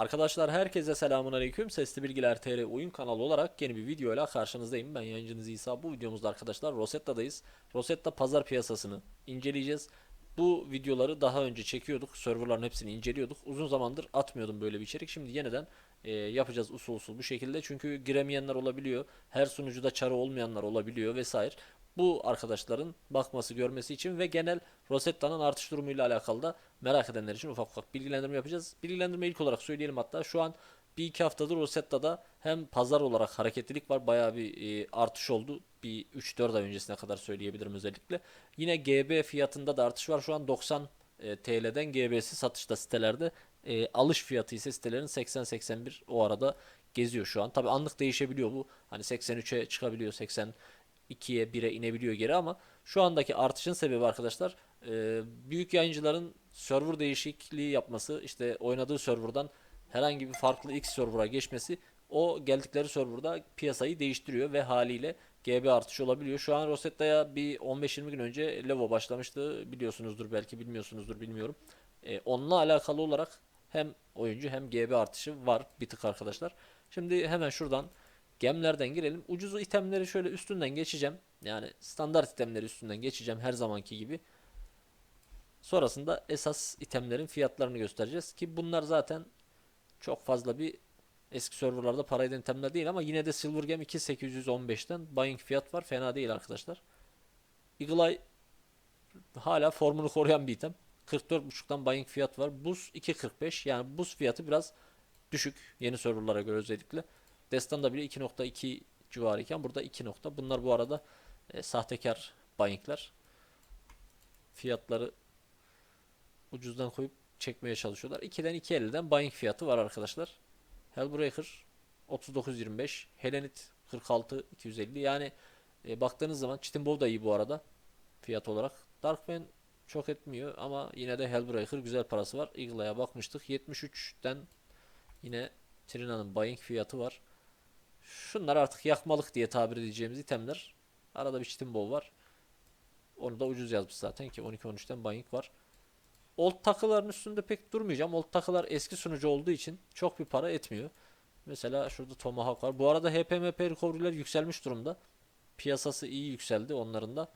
Arkadaşlar herkese selamun aleyküm. Sesli Bilgiler TR oyun kanalı olarak yeni bir videoyla karşınızdayım. Ben yayıncınız İsa. Bu videomuzda arkadaşlar Rosetta'dayız. Rosetta pazar piyasasını inceleyeceğiz. Bu videoları daha önce çekiyorduk. Serverların hepsini inceliyorduk. Uzun zamandır atmıyordum böyle bir içerik. Şimdi yeniden e, yapacağız usul usul bu şekilde. Çünkü giremeyenler olabiliyor. Her sunucuda çarı olmayanlar olabiliyor vesaire. Bu arkadaşların bakması görmesi için ve genel Rosetta'nın artış durumuyla alakalı da merak edenler için ufak ufak bilgilendirme yapacağız. Bilgilendirme ilk olarak söyleyelim hatta şu an bir iki haftadır Rosetta'da hem pazar olarak hareketlilik var bayağı bir e, artış oldu. Bir 3-4 ay öncesine kadar söyleyebilirim özellikle. Yine GB fiyatında da artış var. Şu an 90 e, TL'den GB'si satışta sitelerde. E, alış fiyatı ise sitelerin 80-81 o arada geziyor şu an. Tabi anlık değişebiliyor bu. Hani 83'e çıkabiliyor 80 2'ye 1'e inebiliyor geri ama şu andaki artışın sebebi arkadaşlar e, büyük yayıncıların server değişikliği yapması işte oynadığı serverdan herhangi bir farklı X server'a geçmesi o geldikleri serverda piyasayı değiştiriyor ve haliyle GB artış olabiliyor. Şu an Rosetta'ya bir 15-20 gün önce Levo başlamıştı. Biliyorsunuzdur belki bilmiyorsunuzdur bilmiyorum. E, onunla alakalı olarak hem oyuncu hem GB artışı var bir tık arkadaşlar. Şimdi hemen şuradan gemlerden girelim. Ucuz itemleri şöyle üstünden geçeceğim. Yani standart itemleri üstünden geçeceğim her zamanki gibi. Sonrasında esas itemlerin fiyatlarını göstereceğiz ki bunlar zaten çok fazla bir eski serverlarda para eden itemler değil ama yine de Silver Gem 2815'ten buying fiyat var. Fena değil arkadaşlar. Eagle Eye hala formunu koruyan bir item. 44.5'tan buying fiyat var. Buz 2.45 yani buz fiyatı biraz düşük yeni serverlara göre özellikle. Destan'da bile 2.2 civarıyken burada 2 nokta. Bunlar bu arada e, sahtekar buyingler. Fiyatları ucuzdan koyup çekmeye çalışıyorlar. 2'den 2.50'den buying fiyatı var arkadaşlar. Hellbreaker 39.25, Helenit 46.250. Yani e, baktığınız zaman Chitin Bow da iyi bu arada fiyat olarak. Darkman çok etmiyor ama yine de Hellbreaker güzel parası var. Eagle'aya bakmıştık. 73'ten yine Trina'nın buying fiyatı var. Şunlar artık yakmalık diye tabir edeceğimiz itemler. Arada bir Chitin Bow var. Onu da ucuz yazmış zaten ki 12-13'ten buying var. Old takıların üstünde pek durmayacağım. Old takılar eski sunucu olduğu için çok bir para etmiyor. Mesela şurada Tomahawk var. Bu arada HPMP recovery'ler yükselmiş durumda. Piyasası iyi yükseldi onların da.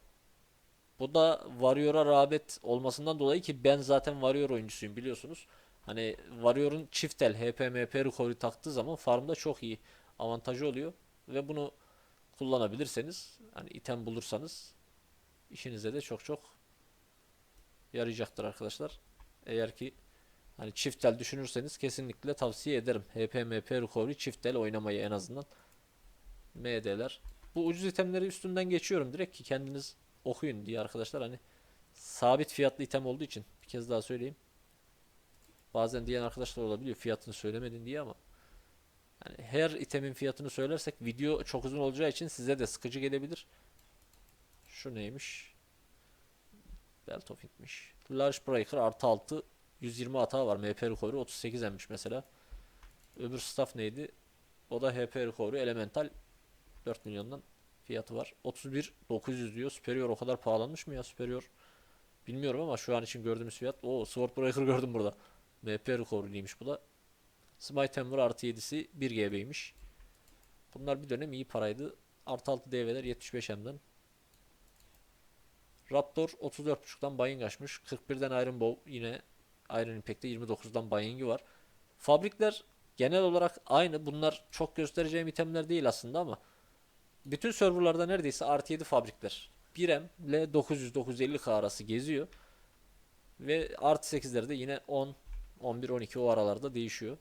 Bu da Warrior'a rağbet olmasından dolayı ki ben zaten Warrior oyuncusuyum biliyorsunuz. Hani Warrior'un çift el HPMP recovery taktığı zaman farmda çok iyi avantajı oluyor. Ve bunu kullanabilirseniz hani item bulursanız işinize de çok çok yarayacaktır arkadaşlar. Eğer ki hani çift el düşünürseniz kesinlikle tavsiye ederim. HPMP recovery çift el oynamayı en azından. MD'ler. Bu ucuz itemleri üstünden geçiyorum direkt ki kendiniz okuyun diye arkadaşlar hani sabit fiyatlı item olduğu için bir kez daha söyleyeyim. Bazen diyen arkadaşlar olabiliyor fiyatını söylemedin diye ama yani her itemin fiyatını söylersek video çok uzun olacağı için size de sıkıcı gelebilir. Şu neymiş? Belt of Ink'miş. Large Breaker artı 6 120 hata var. MP recovery 38 emmiş mesela. Öbür staff neydi? O da HP recovery elemental 4 milyondan fiyatı var. 31 900 diyor. Superior o kadar pahalanmış mı ya Superior? Bilmiyorum ama şu an için gördüğümüz fiyat. O Sword Breaker gördüm burada. MP recovery'liymiş bu da. Smite Hammer artı 7'si 1 GB'ymiş. Bunlar bir dönem iyi paraydı. Artı 6 DV'ler 75 M'den. Raptor 34.5'dan buying açmış. 41'den Iron Bow yine Iron Impact'te 29'dan buying'i var. Fabrikler genel olarak aynı. Bunlar çok göstereceğim itemler değil aslında ama bütün serverlarda neredeyse artı 7 fabrikler. 1M ile 900-950K arası geziyor. Ve artı 8'leri de yine 10, 11, 12 o aralarda değişiyor.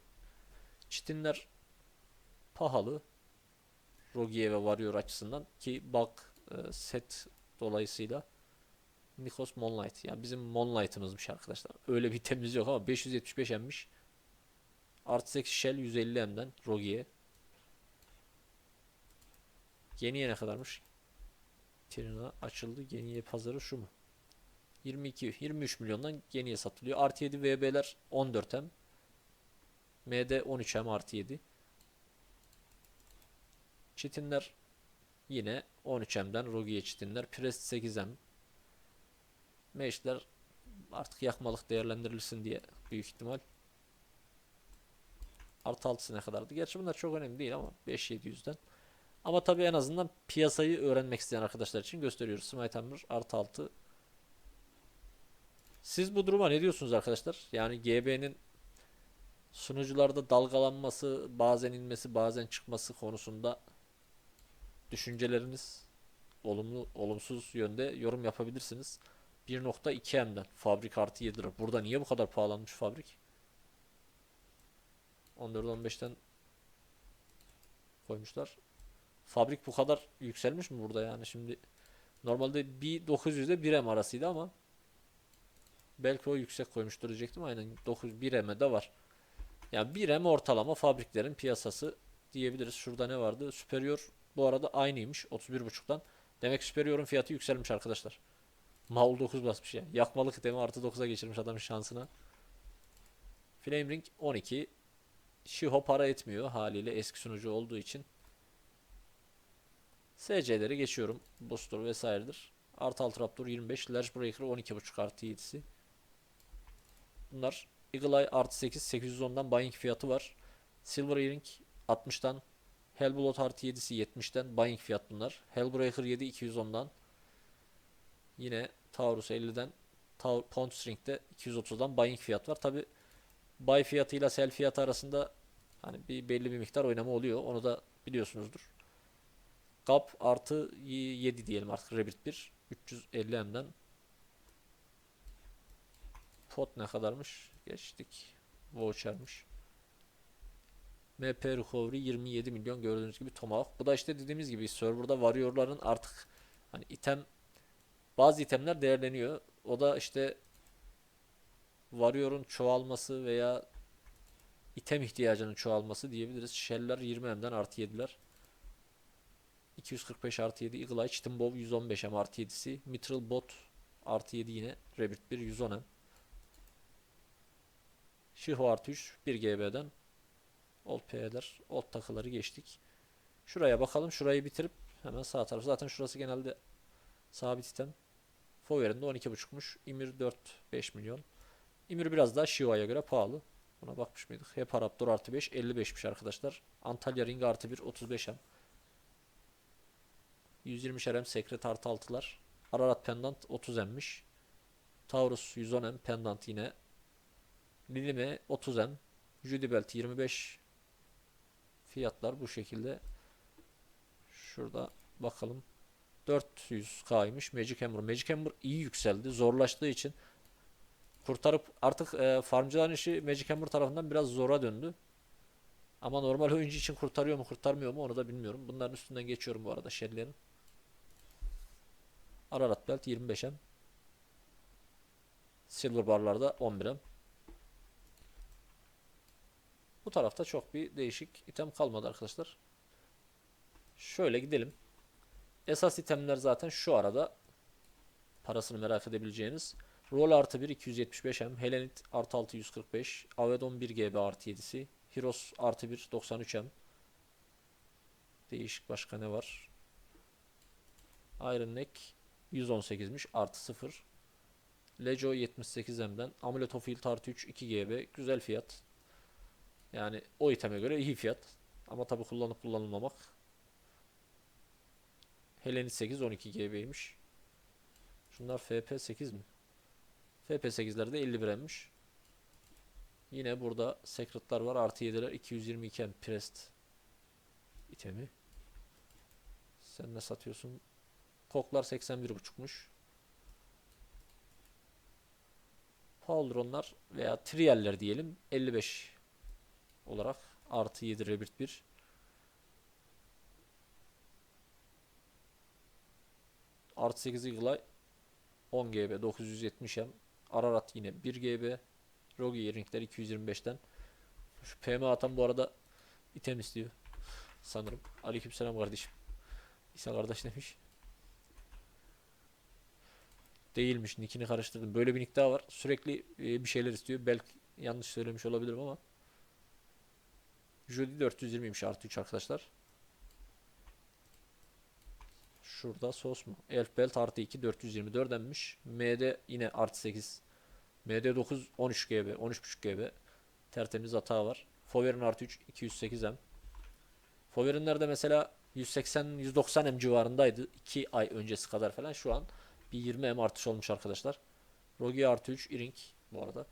Çitinler pahalı. Rogier ve Warrior açısından ki bak e, set dolayısıyla Nikos Moonlight. Yani bizim Moonlight'ımızmış arkadaşlar. Öyle bir temiz yok ama 575 emmiş. Artı 8 Shell 150 M'den Rogier. Yeniye ne kadarmış? Trina açıldı. Yeniye pazarı şu mu? 22 23 milyondan Yeniye satılıyor. Artı 7 VB'ler 14 M. MD 13 M artı 7. Çitinler yine 13 M'den Rogier çitinler. Prest 8 M. Meşler artık yakmalık değerlendirilsin diye büyük ihtimal. Artı 6'sı ne kadardı? Gerçi bunlar çok önemli değil ama 5700'den. Ama tabii en azından piyasayı öğrenmek isteyen arkadaşlar için gösteriyoruz. Smite Hammer artı 6. Siz bu duruma ne diyorsunuz arkadaşlar? Yani GB'nin sunucularda dalgalanması, bazen inmesi, bazen çıkması konusunda düşünceleriniz olumlu, olumsuz yönde yorum yapabilirsiniz. 1.2M'den fabrik artı 7 lira. Burada niye bu kadar pahalanmış fabrik? 14-15'ten koymuşlar. Fabrik bu kadar yükselmiş mi burada yani şimdi normalde bir 900'de 1 M arasıydı ama belki o yüksek koymuştur diyecektim. Aynen 9 1 M'e de var. Yani 1 M ortalama fabriklerin piyasası diyebiliriz. Şurada ne vardı? Superior bu arada aynıymış 31.5'tan. Demek Superior'un fiyatı yükselmiş arkadaşlar. Maul 9 basmış ya. Yakmalık demi artı 9'a geçirmiş adamın şansına. Flame Ring 12. Shiho para etmiyor haliyle eski sunucu olduğu için. SC'leri geçiyorum. Booster vesairedir. Artı alt Raptor 25. Large Breaker 12.5 artı 7'si. Bunlar Eagle Eye artı 8. 810'dan buying fiyatı var. Silver Earring 60'tan. Hellblood artı 7'si 70'ten. Buying fiyat bunlar. Hellbreaker 7 210'dan. Yine Taurus 50'den. Taur Pound String'de 230'dan buying fiyat var. Tabi buy fiyatıyla sell fiyatı arasında hani bir belli bir miktar oynama oluyor. Onu da biliyorsunuzdur. Gap artı 7 diyelim artık Rabbit 1. 350 M'den. Pot ne kadarmış? Geçtik. Voucher'mış. MP Recovery 27 milyon gördüğünüz gibi Tomahawk. Bu da işte dediğimiz gibi serverda Warrior'ların artık hani item bazı itemler değerleniyor. O da işte Warrior'un çoğalması veya item ihtiyacının çoğalması diyebiliriz. Shell'ler 20 M'den artı 7'ler. 245 artı 7 Eagle Eye Chitin Bow 115 M artı 7'si Mithril Bot artı 7 yine Rabbit 1 110 M Shiho artı 3 1 GB'den Old P'ler Old takıları geçtik Şuraya bakalım şurayı bitirip hemen sağ taraf zaten şurası genelde sabit item Fover'in 12.5'muş Ymir 4 5 milyon Ymir biraz daha Shiho'ya göre pahalı Buna bakmış mıydık? Hep Raptor artı 5 55'miş arkadaşlar Antalya Ring artı 1 35 M 120 şerem sekret artı 6'lar. Ararat pendant 30 emmiş. Taurus 110 em pendant yine. Lilime 30 em. Judy belt 25. Fiyatlar bu şekilde. Şurada bakalım. 400k'ymış Magic Hammer. Magic Hammer iyi yükseldi. Zorlaştığı için kurtarıp artık e, farmcıların işi Magic Hammer tarafından biraz zora döndü. Ama normal oyuncu için kurtarıyor mu kurtarmıyor mu onu da bilmiyorum. Bunların üstünden geçiyorum bu arada shell'lerin. Ararat belt 25M. Silver barlarda 11M. Bu tarafta çok bir değişik item kalmadı arkadaşlar. Şöyle gidelim. Esas itemler zaten şu arada. Parasını merak edebileceğiniz. Roll artı 1 275M. Helenit artı 6 145. Avedon 1 GB artı 7'si. Heroes artı 1 93M. Değişik başka ne var? Iron Neck 118'miş artı 0. Lejo 78M'den. Amulet of artı 3 2 GB. Güzel fiyat. Yani o iteme göre iyi fiyat. Ama tabi kullanıp kullanılmamak. Helenit 8 12 GB'ymiş. Şunlar FP 8 mi? FP 8'ler de 50 biremmiş. Yine burada secretlar var. Artı 7'ler 222 M prest itemi. Sen ne satıyorsun? Koklar 81.5'muş. Pauldronlar veya trialler diyelim 55 olarak artı 7 rebirth 1 artı 8 Eagle 10 GB 970 M Ararat yine 1 GB Rogi ringler 225'ten şu PM atan bu arada item istiyor sanırım aleykümselam kardeşim İsa kardeş demiş Değilmiş. Nickini karıştırdım. Böyle bir nick daha var. Sürekli e, bir şeyler istiyor. Belki yanlış söylemiş olabilirim ama. Judy 420'ymiş artı 3 arkadaşlar. Şurada sos mu? Elf Belt artı 2 424 denmiş. MD yine artı 8. MD 9 13 GB 13.5 GB. Tertemiz hata var. Foverin artı 3 208M. Foverin'lerde mesela 180-190 M civarındaydı. 2 ay öncesi kadar falan. Şu an bir 20 M artış olmuş arkadaşlar. Rogi artı 3 Irink bu arada.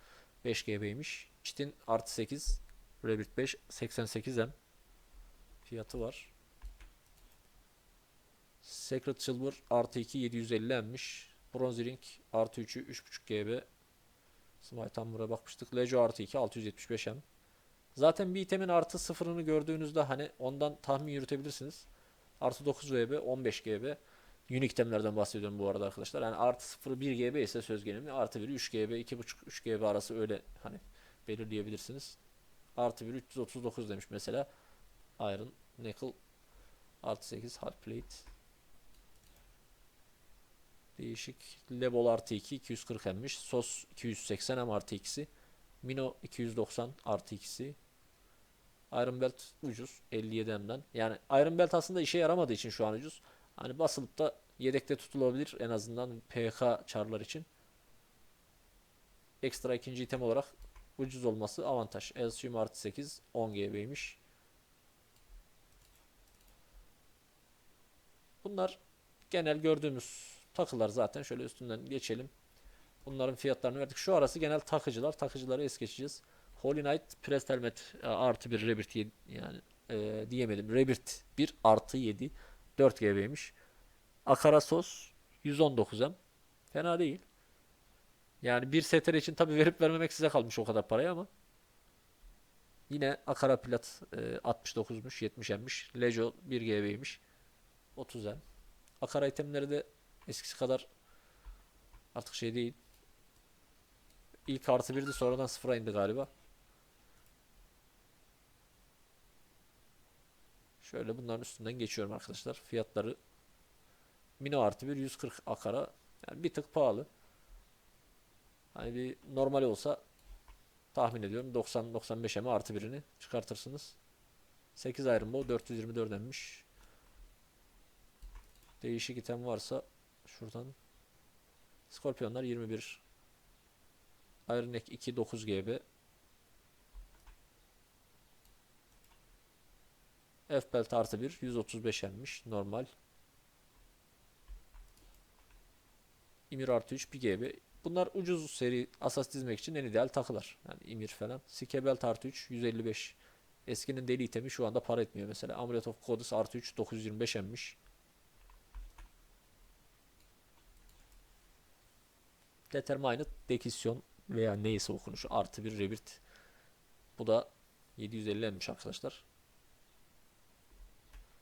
5 GB'ymiş. Çitin artı 8. Rabbit 5 88 M. Fiyatı var. Secret Silver artı 2 750 M'miş. Bronze Ring artı 3'ü 3.5 GB. Smite Hammer'a bakmıştık. Lejo artı 2 675 M. Zaten bir itemin artı sıfırını gördüğünüzde hani ondan tahmin yürütebilirsiniz. Artı 9 VB 15 GB. Unique itemlerden bahsediyorum bu arada arkadaşlar. Yani artı 0 1 GB ise söz gelimi artı 1 3 GB 2.5 3 GB arası öyle hani belirleyebilirsiniz. Artı 1 339 demiş mesela. Iron Nickel artı 8 Hard Plate. Değişik. Lebol artı 2 240 emmiş. Sos 280 hem artı ikisi. Mino 290 artı ikisi. Iron Belt ucuz 57 M'den. Yani Iron Belt aslında işe yaramadığı için şu an ucuz. Hani basılıp da yedekte tutulabilir en azından PK çarlar için. Ekstra ikinci item olarak ucuz olması avantaj. Elsium artı 8 10 GB'ymiş. Bunlar genel gördüğümüz takılar zaten. Şöyle üstünden geçelim. Bunların fiyatlarını verdik. Şu arası genel takıcılar. Takıcıları es geçeceğiz. Holy Knight Helmet e, artı bir Rebirth 7 yani e, diyemedim. Rebirth 1 artı 7 4 GB'ymiş. Akara sos 119M. Fena değil. Yani bir STR için tabi verip vermemek size kalmış o kadar paraya ama. Yine Akara Plat e, 69'muş 70M'miş. Lejo 1 GB'ymiş. 30M. Akara itemleri de eskisi kadar artık şey değil. İlk artı birdi sonradan sıfıra indi galiba. Şöyle bunların üstünden geçiyorum arkadaşlar. Fiyatları Mino artı bir 140 akara. Yani bir tık pahalı. Hani bir normal olsa tahmin ediyorum 90-95 eme artı birini çıkartırsınız. 8 Iron Bow 424 emmiş. Değişik item varsa şuradan. Skorpiyonlar 21 Iron Neck 2 9 GB F belt artı 1 135 emmiş normal. İmir artı 3 1 GB Bunlar ucuz seri asas dizmek için en ideal takılar. Yani İmir falan. Sike belt artı 3 155 Eskinin deli itemi şu anda para etmiyor mesela. Amulet of Goddess artı 3 925 emmiş. Determined Dekisyon veya neyse okunuşu artı bir Rebirth. Bu da 750 emmiş arkadaşlar.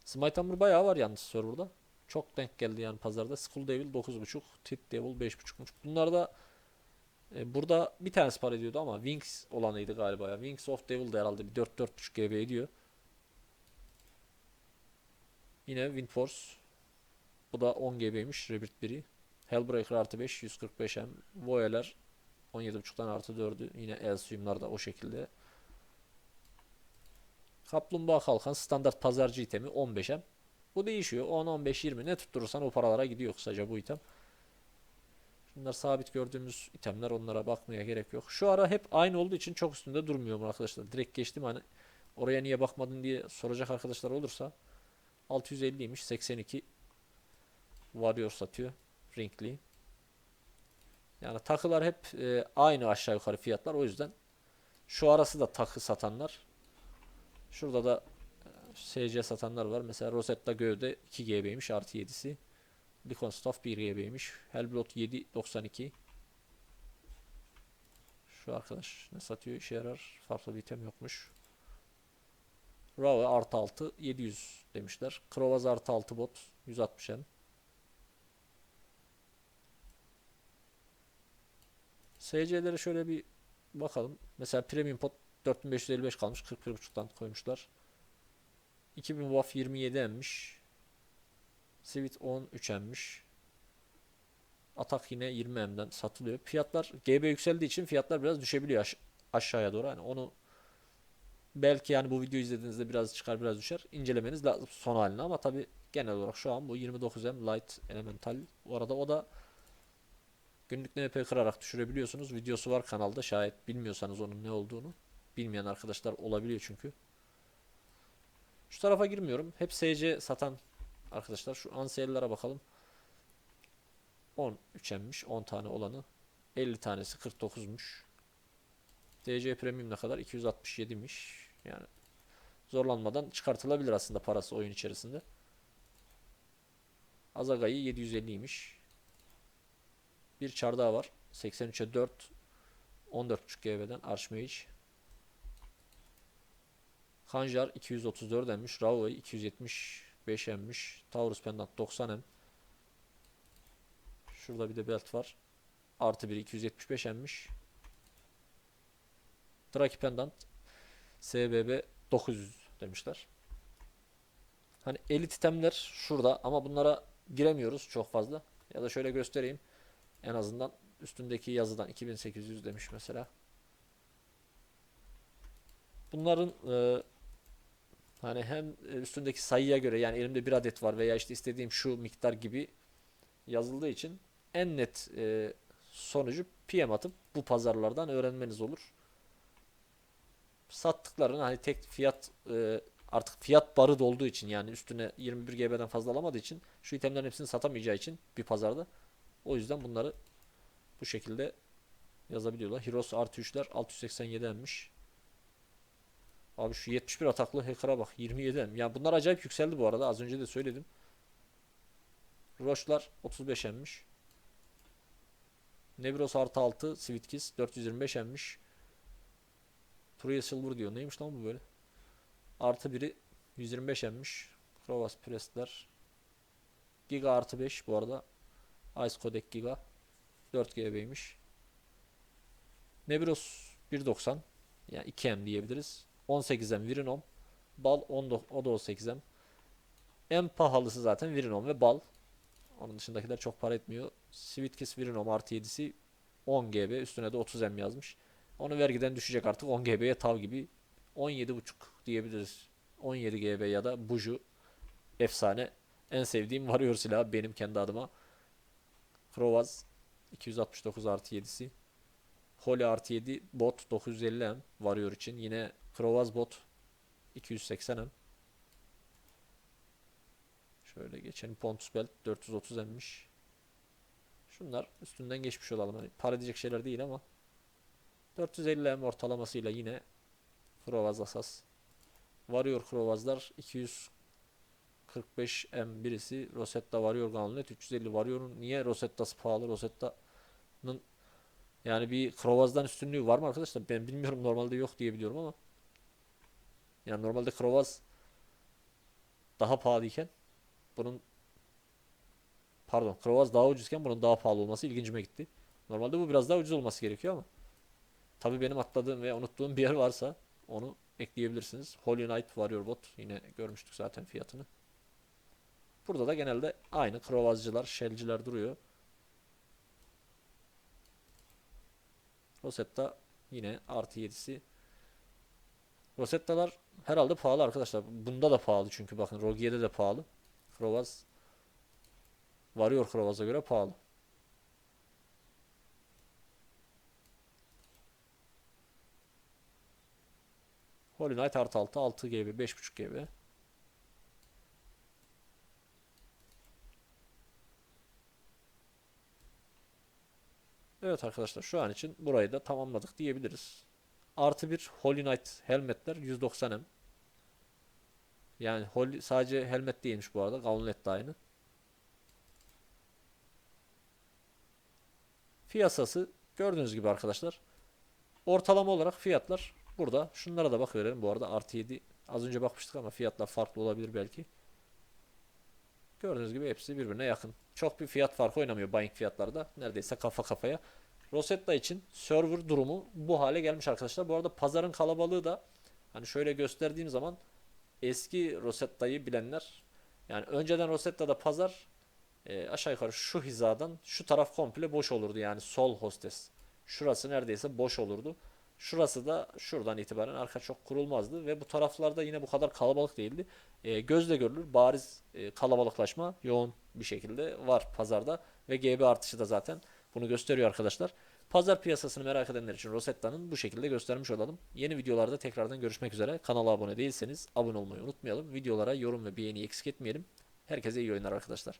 Smite Hammer bayağı var yalnız serverda. Çok denk geldi yani pazarda. Skull Devil 9.5, Tit Devil 5.5'muş. Bunlar da e, burada bir tanesi para ediyordu ama Wings olanıydı galiba ya. Wings of Devil de herhalde bir 4-4.5 GB ediyor. Yine Wind Force. Bu da 10 GB'ymiş Rebirth 1'i. Hellbreaker artı 5 145M. Voyager 17.5'tan artı 4'ü. Yine Elsium'lar da o şekilde. Kaplumbağa kalkan standart pazarcı itemi 15M. Bu değişiyor. 10, 15, 20 ne tutturursan o paralara gidiyor kısaca bu item. Bunlar sabit gördüğümüz itemler onlara bakmaya gerek yok. Şu ara hep aynı olduğu için çok üstünde durmuyorum arkadaşlar. Direkt geçtim hani oraya niye bakmadın diye soracak arkadaşlar olursa 650'ymiş 82 varıyor satıyor. Ringli. Yani takılar hep e, aynı aşağı yukarı fiyatlar. O yüzden şu arası da takı satanlar. Şurada da SC satanlar var. Mesela Rosetta Gövde 2 GB'ymiş artı 7'si. Beacon Staff 1 GB'ymiş. Hellblot 7.92. Şu arkadaş ne satıyor işe yarar. Farklı bir item yokmuş. Rave artı 6 700 demişler. Krovaz artı 6 bot 160 M. SC'lere şöyle bir bakalım. Mesela Premium Pot 4555 kalmış. 41.5'tan koymuşlar. 2000 WAF 27 emmiş. Sivit 13 emmiş. Atak yine 20 M'den satılıyor. Fiyatlar GB yükseldiği için fiyatlar biraz düşebiliyor aş- aşağıya doğru. Hani onu belki yani bu videoyu izlediğinizde biraz çıkar biraz düşer. İncelemeniz lazım son halini ama tabi genel olarak şu an bu 29M Light Elemental. Bu arada o da Günlük NP kırarak düşürebiliyorsunuz. Videosu var kanalda şayet bilmiyorsanız onun ne olduğunu. bilmeyen arkadaşlar olabiliyor çünkü. Şu tarafa girmiyorum. Hep SC satan arkadaşlar. Şu ansiyellere bakalım. 13 emmiş. 10 tane olanı. 50 tanesi 49'muş. DC Premium ne kadar? 267'miş. Yani zorlanmadan çıkartılabilir aslında parası oyun içerisinde. Azaga'yı 750'ymiş. Bir çar daha var. 83'e 4. 14.5 GB'den Archmage. Kanjar 234 emmiş. Rao'yu 275 emmiş. Taurus Pendant 90 em. Şurada bir de belt var. Artı 1 275 emmiş. Draki Pendant SBB 900 demişler. Hani elit itemler şurada ama bunlara giremiyoruz çok fazla. Ya da şöyle göstereyim. En azından üstündeki yazıdan 2800 demiş mesela. Bunların e, hani hem üstündeki sayıya göre yani elimde bir adet var veya işte istediğim şu miktar gibi yazıldığı için en net e, sonucu PM atıp bu pazarlardan öğrenmeniz olur. Sattıklarını hani tek fiyat e, artık fiyat barı olduğu için yani üstüne 21 GB'den fazla alamadığı için şu itemlerin hepsini satamayacağı için bir pazarda o yüzden bunları bu şekilde yazabiliyorlar. Heroes artı 3'ler 687 emmiş. Abi şu 71 ataklı hacker'a bak 27 em. Yani bunlar acayip yükseldi bu arada. Az önce de söyledim. Roche'lar 35 emmiş. Nebros artı 6 Sweetkiss 425 emmiş. Truya Silver diyor. Neymiş lan bu böyle? Artı biri 125 emmiş. Krovas Press'ler. Giga artı 5 bu arada. Ice Codec Giga. 4 GB'ymiş. Nebros 1.90 yani 2M diyebiliriz. 18M Virinom. Bal 10, o da 18M. En pahalısı zaten Virinom ve Bal. Onun dışındakiler çok para etmiyor. Sweetkiss Virinom artı 7'si 10 GB. Üstüne de 30M yazmış. Onu vergiden düşecek artık 10 GB'ye tav gibi. 17.5 diyebiliriz. 17 GB ya da Buju. Efsane. En sevdiğim varıyor silahı benim kendi adıma. Krovaz 269 artı 7'si. Holy artı 7 bot 950M varıyor için. Yine Krovaz bot 280M. Şöyle geçelim. Pontus Belt 430M'miş. Şunlar üstünden geçmiş olalım. Hani para edecek şeyler değil ama 450M ortalamasıyla yine Krovaz asas. Varıyor Krovazlar 245M birisi. Rosetta varıyor Gauntlet 350 varıyor'un niye Rosetta'sı pahalı? Rosetta'nın yani bir Krovaz'dan üstünlüğü var mı arkadaşlar? Ben bilmiyorum normalde yok diye biliyorum ama yani normalde Krovaz daha pahalıyken bunun pardon Krovaz daha ucuzken bunun daha pahalı olması ilgincime gitti. Normalde bu biraz daha ucuz olması gerekiyor ama tabii benim atladığım ve unuttuğum bir yer varsa onu ekleyebilirsiniz. Holy Knight Warrior Bot yine görmüştük zaten fiyatını. Burada da genelde aynı Krovazcılar, Shell'ciler duruyor. Rosetta yine artı 7'si. Rosetta'lar herhalde pahalı arkadaşlar. Bunda da pahalı çünkü bakın Rogierde de pahalı. Krovaz varıyor Krovaz'a göre pahalı. Holy Knight artı 6 6 GB 5.5 GB. Evet arkadaşlar şu an için burayı da tamamladık diyebiliriz. Artı bir Holy Knight helmetler 190M. Yani Holy, sadece helmet değilmiş bu arada. Gauntlet de aynı. Fiyasası gördüğünüz gibi arkadaşlar. Ortalama olarak fiyatlar burada. Şunlara da bakıverelim bu arada. Artı 7 az önce bakmıştık ama fiyatlar farklı olabilir belki. Gördüğünüz gibi hepsi birbirine yakın. Çok bir fiyat farkı oynamıyor buying fiyatlarda. Neredeyse kafa kafaya. Rosetta için server durumu bu hale gelmiş arkadaşlar. Bu arada pazarın kalabalığı da hani şöyle gösterdiğim zaman eski Rosetta'yı bilenler yani önceden Rosetta'da pazar e, aşağı yukarı şu hizadan şu taraf komple boş olurdu yani sol hostes. Şurası neredeyse boş olurdu. Şurası da şuradan itibaren arka çok kurulmazdı ve bu taraflarda yine bu kadar kalabalık değildi. E, gözle görülür bariz e, kalabalıklaşma yoğun bir şekilde var pazarda ve GB artışı da zaten bunu gösteriyor arkadaşlar. Pazar piyasasını merak edenler için Rosetta'nın bu şekilde göstermiş olalım. Yeni videolarda tekrardan görüşmek üzere. Kanala abone değilseniz abone olmayı unutmayalım. Videolara yorum ve beğeni eksik etmeyelim. Herkese iyi oyunlar arkadaşlar.